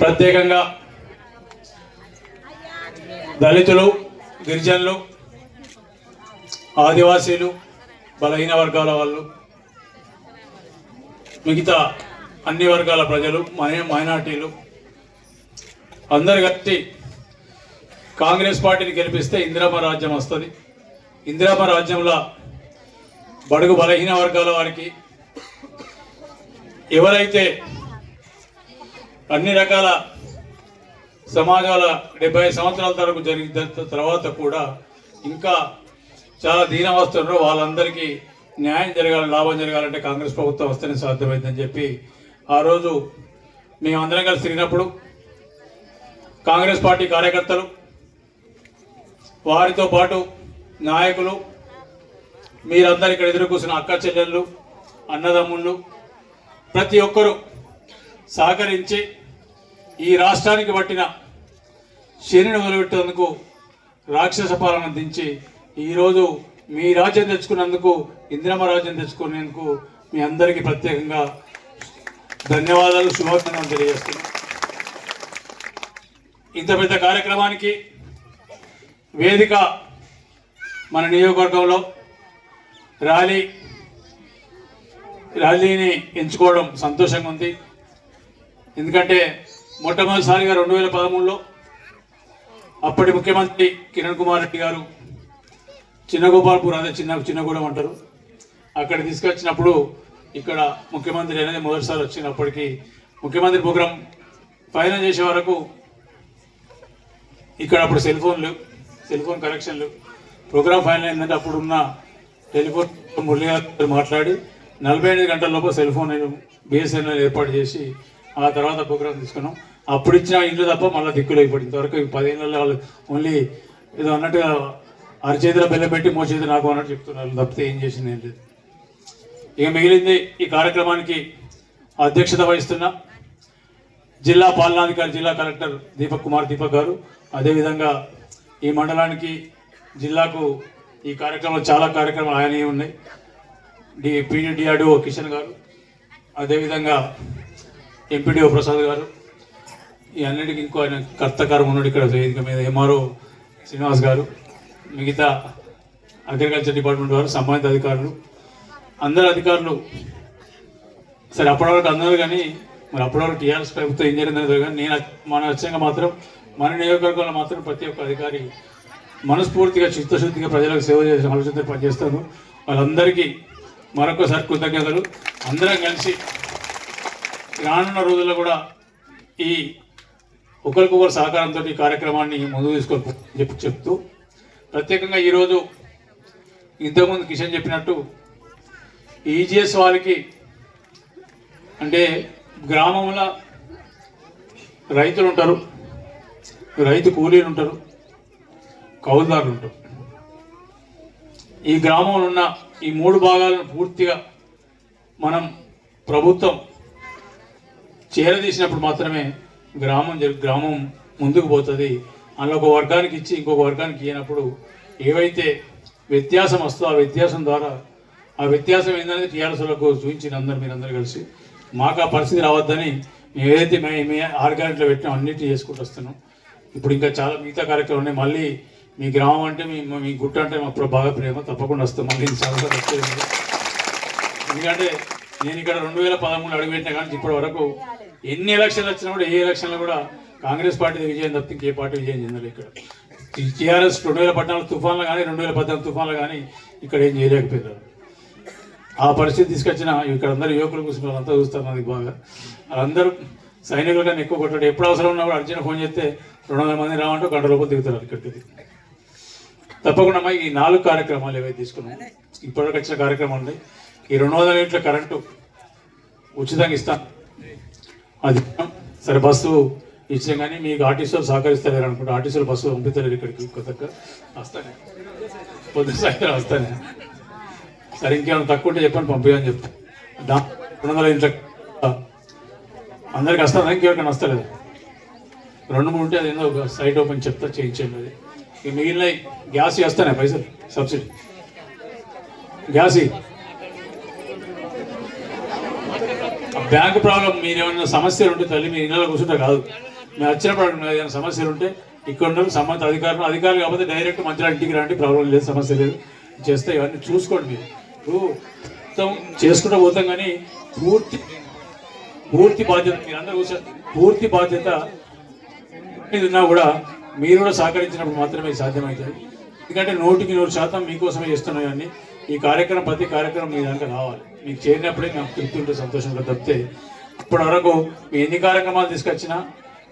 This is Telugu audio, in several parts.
ప్రత్యేకంగా దళితులు గిరిజనులు ఆదివాసీలు బలహీన వర్గాల వాళ్ళు మిగతా అన్ని వర్గాల ప్రజలు మై మైనార్టీలు అందరు కట్టి కాంగ్రెస్ పార్టీని గెలిపిస్తే ఇందిరామ రాజ్యం వస్తుంది. ఇందిరామ రాజ్యంలో బడుగు బలహీన వర్గాల వారికి ఎవరైతే అన్ని రకాల సమాజాల డెబ్బై సంవత్సరాల తరకు జరిగిన తర్వాత కూడా ఇంకా చాలా దీనవస్తున్నారు వాళ్ళందరికీ న్యాయం జరగాలి లాభం జరగాలంటే కాంగ్రెస్ ప్రభుత్వం వస్తేనే సాధ్యమైందని చెప్పి ఆ రోజు మేమందరం కలిసి తిరిగినప్పుడు కాంగ్రెస్ పార్టీ కార్యకర్తలు వారితో పాటు నాయకులు మీరందరు ఇక్కడ ఎదురు కూర్చున్న అక్క చెల్లెళ్ళు అన్నదమ్ముళ్ళు ప్రతి ఒక్కరూ సహకరించి ఈ రాష్ట్రానికి పట్టిన శనిని మొదలుపెట్టేందుకు రాక్షస పాలన దించి ఈరోజు మీ రాజ్యం తెచ్చుకున్నందుకు ఇందిరమ్మ రాజ్యం తెచ్చుకునేందుకు మీ అందరికీ ప్రత్యేకంగా ధన్యవాదాలు శుభాభినందనలు తెలియజేస్తున్నాను ఇంత పెద్ద కార్యక్రమానికి వేదిక మన నియోజకవర్గంలో ర్యాలీ ర్యాలీని ఎంచుకోవడం సంతోషంగా ఉంది. ఎందుకంటే మొట్టమొదటిసారిగా రెండు వేల పదమూడులో అప్పటి ముఖ్యమంత్రి కిరణ్ కుమార్ రెడ్డి గారు చిన్నగోపాల్పూర్ అదే చిన్న చిన్నగూడెం అంటారు. అక్కడ తీసుకొచ్చినప్పుడు ఇక్కడ ముఖ్యమంత్రి అనేది మొదటిసారి వచ్చినప్పటికీ ముఖ్యమంత్రి ప్రోగ్రాం ఫైనల్ చేసే వరకు ఇక్కడ అప్పుడు సెల్ ఫోన్లు సెల్ ఫోన్ కనెక్షన్లు ప్రోగ్రామ్ ఫైనల్ అయిందంటే అప్పుడు ఉన్న టెలిఫోన్ మురళి గారు మాట్లాడి నలభై ఎనిమిది గంటల లోపు సెల్ ఫోన్ బిఎస్ఎన్ఎల్ ఏర్పాటు చేసి ఆ తర్వాత ప్రోగ్రామ్ తీసుకున్నాం. అప్పుడు ఇచ్చిన ఇండ్లు తప్ప మళ్ళీ దిక్కులు అయిపోయింది ఇంతవరకు ఈ పదిహేనులలో వాళ్ళు ఓన్లీ ఏదో అన్నట్టుగా అరచేతిలో బెల్ల పెట్టి మోచేతి నాకు అన్నట్టు చెప్తున్నారు. తప్పితే ఏం చేసింది ఏం లేదు. ఇక మిగిలింది ఈ కార్యక్రమానికి అధ్యక్షత వహిస్తున్న జిల్లా పాలనాధికారి జిల్లా కలెక్టర్ దీపక్ కుమార్ దీపక్ గారు. అదేవిధంగా ఈ మండలానికి జిల్లాకు ఈ కార్యక్రమంలో చాలా కార్యక్రమాలు ఆయనవి ఉన్నాయి. డి పీడీఆర్డీఓ కిషన్ గారు. అదేవిధంగా ఎంపీడీఓ ప్రసాద్ గారు ఈ అన్నిటికీ ఇంకో ఆయన కర్తకారం ఉన్నాడు ఇక్కడ వేదిక మీద ఎంఆర్ఓ శ్రీనివాస్ గారు మిగతా అగ్రికల్చర్ డిపార్ట్మెంట్ వారు సంబంధిత అధికారులు. అందరు అధికారులు సరే అప్పటివరకు అందరు కానీ మరి అప్పటివరకు టీఆర్ఎస్ ప్రభుత్వం ఏం జరిగిందో కానీ నేను మన లక్ష్యంగా మాత్రం మన నియోజకవర్గంలో మాత్రం ప్రతి ఒక్క అధికారి మనస్ఫూర్తిగా చిత్తశుద్ధిగా ప్రజలకు సేవ చేసే ఆలోచనతో పనిచేస్తాను. వాళ్ళందరికీ మరొకసారి కృతజ్ఞతలు. అందరం కలిసి రానున్న రోజుల్లో కూడా ఈ ఒకరికొకరు సహకారంతో ఈ కార్యక్రమాన్ని ముందుకు తీసుకొని చెప్పి చెప్తూ ప్రత్యేకంగా ఈరోజు ఇంతకుముందు కిషన్ చెప్పినట్టు ఈజీఎస్ వాళ్ళకి అంటే గ్రామంలో రైతులు ఉంటారు రైతు కూలీలు ఉంటారు కౌలుదారులు ఉంటారు. ఈ గ్రామంలో ఉన్న ఈ మూడు భాగాలను పూర్తిగా మనం ప్రభుత్వం చేరదీసినప్పుడు మాత్రమే గ్రామం గ్రామం ముందుకు పోతుంది. అందులో ఒక వర్గానికి ఇచ్చి ఇంకొక వర్గానికి ఇవ్వనప్పుడు ఏవైతే వ్యత్యాసం వస్తుందో ఆ వ్యత్యాసం ద్వారా ఆ వ్యత్యాసం ఏంటనేది టీఆర్ఎస్లకు చూపించిన అందరు మీరందరూ కలిసి. మాకు ఆ పరిస్థితి రావద్దని మేము ఏదైతే మే మే ఆర్గానిక్లో పెట్టినా అన్నిటి చేసుకుంటూ వస్తున్నాం. ఇప్పుడు ఇంకా చాలా మిగతా కార్యక్రమాలు ఉన్నాయి. మళ్ళీ మీ గ్రామం అంటే మీ మీ గుట్ట అంటే మాకు బాగా ప్రేమ. తప్పకుండా వస్తాం. మళ్ళీ చాలా వచ్చేది ఎందుకంటే నేను ఇక్కడ రెండు వేల పదమూడు అడుగుపెట్టినా కానీ ఇప్పటి వరకు ఎన్ని ఎలక్షన్లు వచ్చినా కూడా ఏ ఎలక్షన్లో కూడా కాంగ్రెస్ పార్టీ విజయం తప్ప ఇంకే పార్టీ విజయం చెందలేదు ఇక్కడ. టీఆర్ఎస్ రెండు వేల పద్నాలుగు తుఫాన్లు కానీ రెండు వేల పద్నాలుగు తుఫాన్లు కానీ ఇక్కడ ఏం చేయలేకపోయారు ఆ పరిస్థితి తీసుకొచ్చిన ఇక్కడ అందరూ యువకులు కూర్చున్న వాళ్ళంతా చూస్తారు నాకు బాగా. వాళ్ళందరూ సైనికులు కానీ ఎక్కువ కొట్టాడు. ఎప్పుడు అవసరం ఉన్నా కూడా అర్జున ఫోన్ చేస్తే రెండు వందల మంది రావంటూ గంట లోపల దిగుతారు ఇక్కడికి తప్పకుండా ఈ నాలుగు కార్యక్రమాలు ఏవైతే తీసుకున్నాం ఇప్పటివరకు వచ్చిన కార్యక్రమాలు ఉన్నాయి. ఈ రెండు వందల యూనిట్ల కరెంటు ఉచితంగా ఇస్తాను అది. సరే బస్సు ఇచ్చాం కానీ మీకు ఆర్టీసీలు సహకరిస్తారు అనుకుంటా. ఆర్టీసీలు బస్సు పంపిస్తారు ఇక్కడికి. కొత్తగా వస్తానే. పొద్దున సాయంత్రం వస్తానే. సరే ఇంకేమైనా తక్కువ ఉంటే చెప్పండి పంపించని చెప్తాను దా రెండు వందల ఇంట్లో అందరికి వస్తుందా? ఇంకెవరికైనా వస్తలేదు? రెండు మూడు ఉంటే అదేందో ఒక సైట్ ఓపెన్ చెప్తా చేయించండి అది. ఇక మిగిలిన గ్యాస్ వస్తానే పైసలు సబ్సిడీ. గ్యాస్ బ్యాంక్ ప్రాబ్లం మీరు ఏమైనా సమస్యలు ఉంటే తల్లి మీ ఇళ్ళలో కూర్చుంటే కాదు. మేము వచ్చినప్పుడు అక్కడ ఏదైనా సమస్యలు ఉంటే ఇక్కడ ఉండడం సంబంధిత అధికారులు. అధికారులు కాకపోతే డైరెక్ట్ మంచిగా ఇంటికి రండి ప్రాబ్లం లేదు సమస్య లేదు. చేస్తే ఇవన్నీ చూసుకోండి మీరు. ఇప్పుడు మొత్తం చేసుకుంటూ పోతాం కానీ పూర్తి పూర్తి బాధ్యత మీరందరూ అందరూ పూర్తి బాధ్యత ఉన్నా కూడా మీరు కూడా సహకరించినప్పుడు మాత్రమే సాధ్యమవుతుంది. ఎందుకంటే నూటికి నూరు శాతం మీకోసమే చేస్తున్నాయి అన్నీ ఈ కార్యక్రమం ప్రతి కార్యక్రమం మీ దానికి రావాలి. మీకు చేరినప్పుడే నాకు తృప్తి ఉంటే సంతోషంగా తప్పితే ఇప్పటి వరకు మీ ఎన్ని కార్యక్రమాలు తీసుకొచ్చినా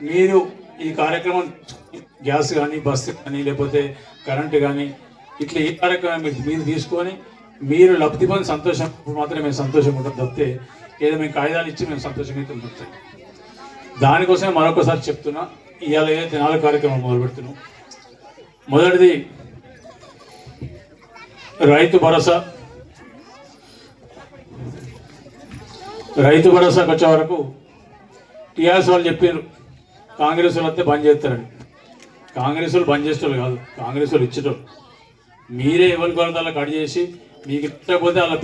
మీరు ఈ కార్యక్రమం గ్యాస్ కానీ బస్సు కానీ లేకపోతే కరెంటు కానీ ఇట్లా ఈ కార్యక్రమం మీరు తీసుకొని మీరు లబ్ధి పొంది సంతోషం మాత్రమే మేము సంతోషంగా ఉంటాం తప్పితే ఏదో మేము కాగితాలు ఇచ్చి మేము సంతోషంగా అయితే ఉంటాం. దానికోసమే మరొకసారి చెప్తున్నా ఇవాళ ఏదైతే నాలుగు కార్యక్రమం మొదలు పెడుతున్నాం మొదటిది రైతు భరోసా. రైతు భరోసాకి వచ్చే వరకు టీఆర్ఎస్ వాళ్ళు చెప్పారు కాంగ్రెస్ వాళ్ళు వస్తే బంద్ చేస్తారని. కాంగ్రెస్ వాళ్ళు బంద్ చేసేవాళ్ళు కాదు కాంగ్రెస్ వాళ్ళు ఇచ్చేటోళ్ళు. మీరే ఎవరి కొలతల కట్ చేసి మీకు ఇట్టకపోతే వాళ్ళ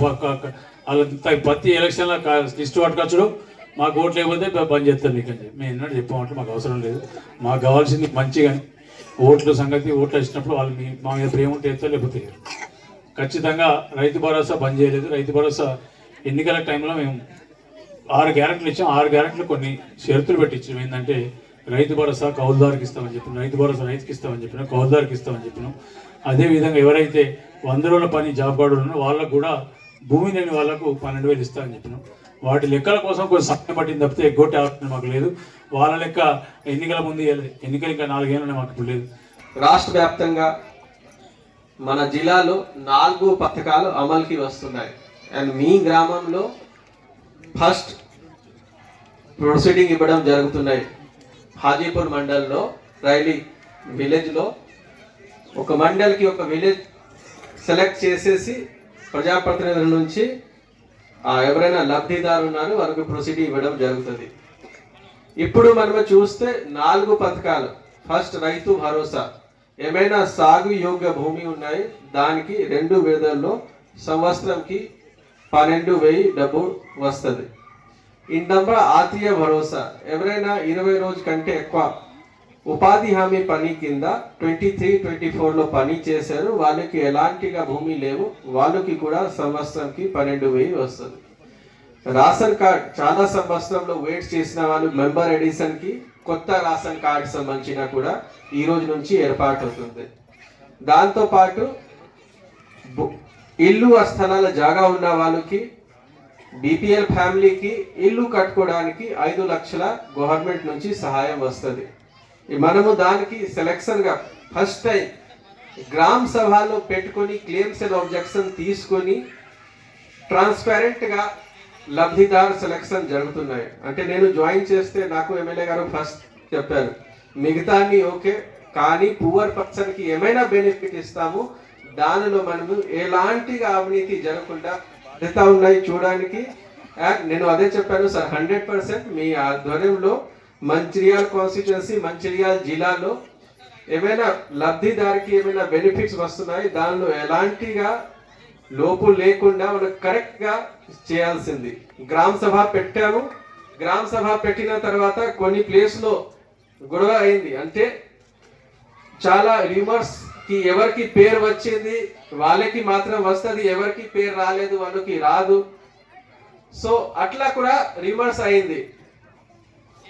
వాళ్ళ ప్రతి ఎలక్షన్లో లిస్ట్ పట్టుకొచ్చడం మాకు ఓట్లు లేకపోతే బంద్ చేస్తారు మీకు అని చెప్పి. మేము ఎన్నడూ చెప్పామంటే మాకు అవసరం లేదు. మాకు కావాల్సింది మంచిగా ఓట్ల సంగతి ఓట్లు వచ్చినప్పుడు వాళ్ళు మీ మా మీద ప్రేమ ఉంటే ఎత్తారు లేకపోతే. ఖచ్చితంగా రైతు భరోసా బంద్ చేయలేదు. రైతు భరోసా ఎన్నికల టైంలో మేము ఆరు గ్యారెంట్లు ఇచ్చాం. ఆరు గ్యారెంట్లు కొన్ని షరతులు పెట్టించాం ఏంటంటే రైతు భరోసా కౌలుదారుకి ఇస్తామని చెప్పినాం. రైతు భరోసా రైతుకి ఇస్తామని చెప్పినాం. కౌలుదారుకి ఇస్తామని చెప్పినాం. అదేవిధంగా ఎవరైతే వంద రోజుల పని జాబ్ కార్డు ఉన్నారో వాళ్ళకు కూడా భూమి లేని వాళ్ళకు పన్నెండు వేలు ఇస్తామని చెప్పినాం. వాటి లెక్కల కోసం కొంచెం సమయం పట్టింది తప్పితే ఎగ్గొట్టే ఆలోచన మాకు లేదు. వాళ్ళ లెక్క ఎన్నికల ముందు ఎన్నికలు ఇంకా నాలుగేళ్ళు మాకు ఇప్పుడు లేదు. రాష్ట్ర వ్యాప్తంగా మన జిల్లాలో నాలుగు పథకాలు అమలుకి వస్తున్నాయి. అండ్ మీ గ్రామంలో ఫస్ట్ ప్రొసీడింగ్ ఇవ్వడం జరుగుతున్నాయి. హాజీపూర్ మండల్లో రైలీ విలేజ్లో ఒక మండల్కి ఒక విలేజ్ సెలెక్ట్ చేసేసి ప్రజాప్రతినిధుల నుంచి ఎవరైనా లబ్ధిదారు ఉన్నారో వారికి ప్రొసీడింగ్ ఇవ్వడం జరుగుతుంది. ఇప్పుడు మనము చూస్తే నాలుగు పథకాలు. ఫస్ట్ రైతు భరోసా. ఏమైనా సాగు యోగ్య భూమి ఉన్నాయి దానికి రెండు వేదల్లో సంవత్సరంకి పన్నెండు వెయ్యి డబ్బు వస్తుంది. ఇంటంబ ఆత్మీయ భరోసా. ఎవరైనా ఇరవై రోజు కంటే ఎక్కువ ఉపాధి హామీ పని కింద ట్వంటీ త్రీ ట్వంటీ ఫోర్లో పని చేశారు వాళ్ళకి ఎలాంటిగా భూమి లేవు వాళ్ళకి కూడా సంవత్సరంకి పన్నెండు వెయ్యి వస్తుంది. రాషన్ కార్డ్ చాలా సంవత్సరంలో వెయిట్ చేసిన వాళ్ళు మెంబర్ ఎడిషన్కి కొత్త రాషన్ కార్డు సంబంధించిన కూడా ఈ రోజు నుంచి ఏర్పాటు అవుతుంది. దాంతోపాటు బు- ఇల్లు ఆ స్థలాల జాగా ఉన్న వాళ్ళకి బీపీఎల్ ఫ్యామిలీకి ఇల్లు కట్టుకోవడానికి ఐదు లక్షల గవర్నమెంట్ నుంచి సహాయం వస్తుంది. మనము దానికి సెలెక్షన్గా ఫస్ట్ టైం గ్రామ సభలో పెట్టుకొని క్లెయిమ్స్ అండ్ ఆబ్జెక్షన్ తీసుకొని ట్రాన్స్పరెంట్గా లబ్ధిదార్ సెలక్షన్ జరుగుతున్నాయి. అంటే నేను జాయిన్ చేస్తే నాకు ఎమ్మెల్యే గారు ఫస్ట్ చెప్పారు మిగతాన్ని ఓకే కానీ పువర్ పర్సన్కి ఏమైనా బెనిఫిట్ ఇస్తాము దానిలో మనము ఎలాంటిగా అవినీతి జరగకుండా బాధ్యత ఉన్నాయి చూడడానికి. నేను అదే చెప్పాను సార్ హండ్రెడ్ పర్సెంట్ మీ ఆధ్వర్యంలో మంచిర్యాల కాన్స్టిట్యున్సీ మంచిర్యాల జిల్లాలో ఏమైనా లబ్ధిదారికి ఏమైనా బెనిఫిట్స్ వస్తున్నాయి దానిలో ఎలాంటిగా లోపు లేకుండా మనం కరెక్ట్గా చేయాల్సింది. గ్రామ సభ పెట్టాము. గ్రామ సభ పెట్టిన తర్వాత కొన్ని ప్లేస్లో గొడవ అయింది. అంటే చాలా రిమర్స్కి ఎవరికి పేరు వచ్చింది వాళ్ళకి మాత్రం వస్తుంది ఎవరికి పేరు రాలేదు వాళ్ళకి రాదు. సో అట్లా కూడా రిమర్స్ అయింది.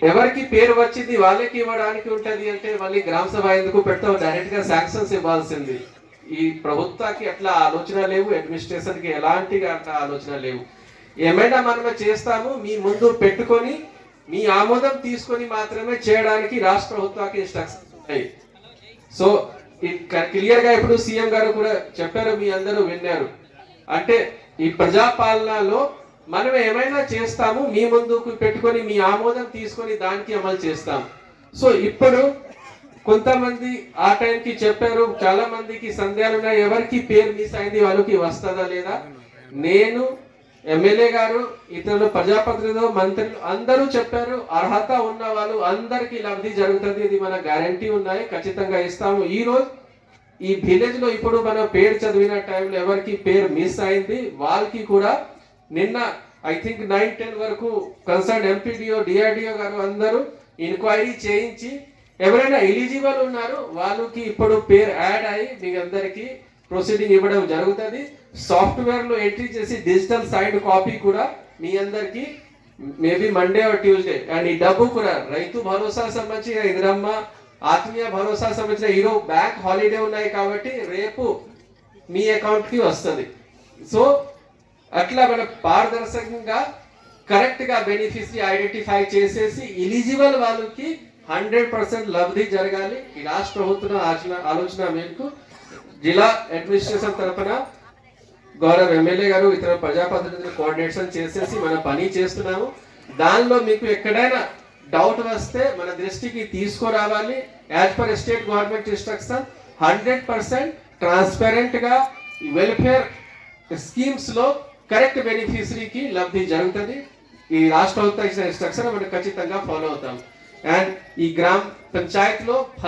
ఎవరికి పేరు వచ్చింది వాళ్ళకి ఇవ్వడానికి ఉంటుంది అంటే మళ్ళీ గ్రామ సభ ఎందుకు పెడతావు డైరెక్ట్గా శాంక్షన్స్ ఇవ్వాల్సింది. ఈ ప్రభుత్వానికి అట్లా ఆలోచన లేవు? అడ్మినిస్ట్రేషన్కి ఎలాంటి అట్లా ఆలోచన లేవు? ఏమైనా మనమే చేస్తాము మీ ముందు పెట్టుకొని మీ ఆమోదం తీసుకొని మాత్రమే చేయడానికి రాష్ట్ర ప్రభుత్వానికి ఇన్స్ట్రక్షన్స్ ఉన్నాయి సో క్లియర్గా ఇప్పుడు సీఎం గారు కూడా చెప్పారు మీ అందరూ విన్నారు. అంటే ఈ ప్రజాపాలనలో మనం ఏమైనా చేస్తాము మీ ముందుకు పెట్టుకొని మీ ఆమోదం తీసుకొని దానికి అమలు చేస్తాం సో ఇప్పుడు కొంతమంది ఆ టైంకి చెప్పారు చాలా మందికి సందేహాలు ఉన్నాయి. ఎవరికి పేరు మిస్ అయింది వాళ్ళకి వస్తుందా లేదా? నేను ఎమ్మెల్యే గారు ఇతరులు ప్రజాప్రతినిధులు మంత్రులు అందరూ చెప్పారు అర్హత ఉన్న వాళ్ళు అందరికీ లబ్ధి జరుగుతుంది ఇది మన గ్యారంటీ ఉన్నాయి ఖచ్చితంగా ఇస్తాము. ఈ రోజు ఈ విలేజ్లో ఇప్పుడు మనం పేరు చదివిన టైంలో ఎవరికి పేరు మిస్ అయింది వాళ్ళకి కూడా నిన్న ఐ థింక్ నైన్ టెన్ వరకు కన్సర్న్ ఎంపీడీఓ డిఆర్డిఓ గారు అందరూ ఎంక్వైరీ చేయించి ఎవరైనా ఎలిజిబుల్ ఉన్నారు వాళ్ళకి ఇప్పుడు పేరు యాడ్ అయ్యి మీ అందరికీ ప్రొసీడింగ్ ఇవ్వడం జరుగుతుంది. సాఫ్ట్వేర్లో ఎంట్రీ చేసి డిజిటల్ సైడ్ కాపీ కూడా మీ అందరికి maybe Monday or Tuesday. And ఈ డబ్బు కూడా రైతు భరోసా సంబంధించిన ఎదురమ్మ ఆత్మీయ భరోసా సంబంధించిన ఈరోజు బ్యాంక్ హాలిడే ఉన్నాయి కాబట్టి రేపు మీ అకౌంట్కి వస్తుంది. సో అట్లా మన పారదర్శకంగా కరెక్ట్గా బెనిఫిషరీ ఐడెంటిఫై చేసేసి ఎలిజిబుల్ వాళ్ళకి హండ్రెడ్ పర్సెంట్ లబ్ధి జరగాలి. ఈ రాష్ట్ర ప్రభుత్వం ఆలోచన ఆలోచన మేరకు జిల్లా అడ్మినిస్ట్రేషన్ తరఫున గౌరవ ఎమ్మెల్యే గారు ఇతర ప్రజాప్రతినిధులు కోఆర్డినేషన్ చేసేసి మన పని చేస్తున్నాము. దానిలో మీకు ఎక్కడైనా డౌట్ వస్తే మన దృష్టికి తీసుకురావాలి. As per state government instruction hundred percent ట్రాన్స్పరెంట్గా వెల్ఫేర్ స్కీమ్స్లో కరెక్ట్ బెనిఫిషరీకి లబ్ధి జరుగుతుంది. ఈ రాష్ట్ర ప్రభుత్వం ఇచ్చిన ఇన్స్ట్రక్షన్ మనం ఖచ్చితంగా ఫాలో అవుతాం. అండ్ ఈ గ్రామ పంచాయత్లో ఫస్ట్